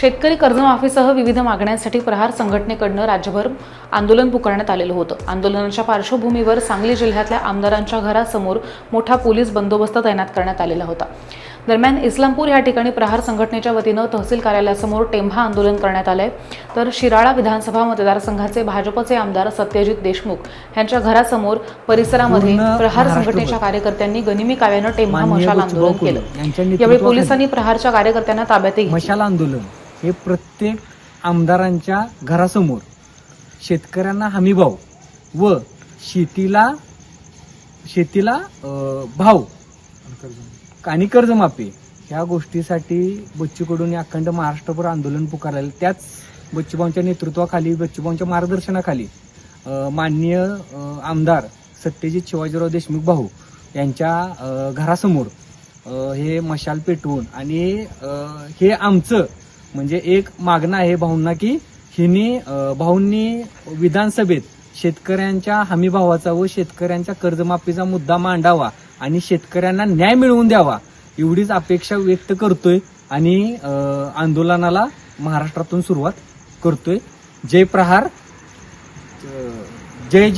शेतकरी कर्जमाफीसह विविध मागण्यांसाठी प्रहार संघटनेकडनं राज्यभर आंदोलन पुकारण्यात आलेलं होतं. आंदोलनाच्या पार्श्वभूमीवर सांगली जिल्ह्यातल्या आमदारांच्या घरासमोर मोठा पोलीस बंदोबस्त तैनात करण्यात आलेला होता. दरम्यान इस्लामपूर या ठिकाणी प्रहार संघटनेच्या वतीनं तहसील कार्यालयासमोर टेंभा आंदोलन करण्यात आलंय. तर शिराळा विधानसभा मतदारसंघाचे भाजपचे आमदार सत्यजित देशमुख यांच्या घरासमोर परिसरामध्ये प्रहार संघटनेच्या कार्यकर्त्यांनी गनिमी काव्यानं टेंभा मशाल आंदोलन केलं. यावेळी पोलिसांनी प्रहारच्या कार्यकर्त्यांना घेतलं. मशाल आंदोलन. हे प्रत्येक आमदारांच्या घरासमोर शेतकऱ्यांना हमीभाव व शेतीला शेतीला भाव आणि कर्जमाफी ह्या गोष्टीसाठी बच्चूकडून अखंड महाराष्ट्रभर आंदोलन पुकारलेलं त्याच बच्चूभाऊंच्या नेतृत्वाखाली बच्चूभाऊंच्या मार्गदर्शनाखाली माननीय आमदार सत्यजित शिवाजीराव देशमुख भाऊ यांच्या घरासमोर हे मशाल पेटवून आणि हे आमचं म्हणजे एक मागणं आहे भाऊंना की हिनी भाऊंनी विधानसभेत शेतकऱ्यांच्या हमीभावाचा व शेतकऱ्यांच्या कर्जमाफीचा मुद्दा मांडावा आणि शेतकऱ्यांना न्याय मिळवून द्यावा एवढीच अपेक्षा व्यक्त करतोय आणि आंदोलनाला महाराष्ट्रातून सुरुवात करतोय. जय प्रहार जय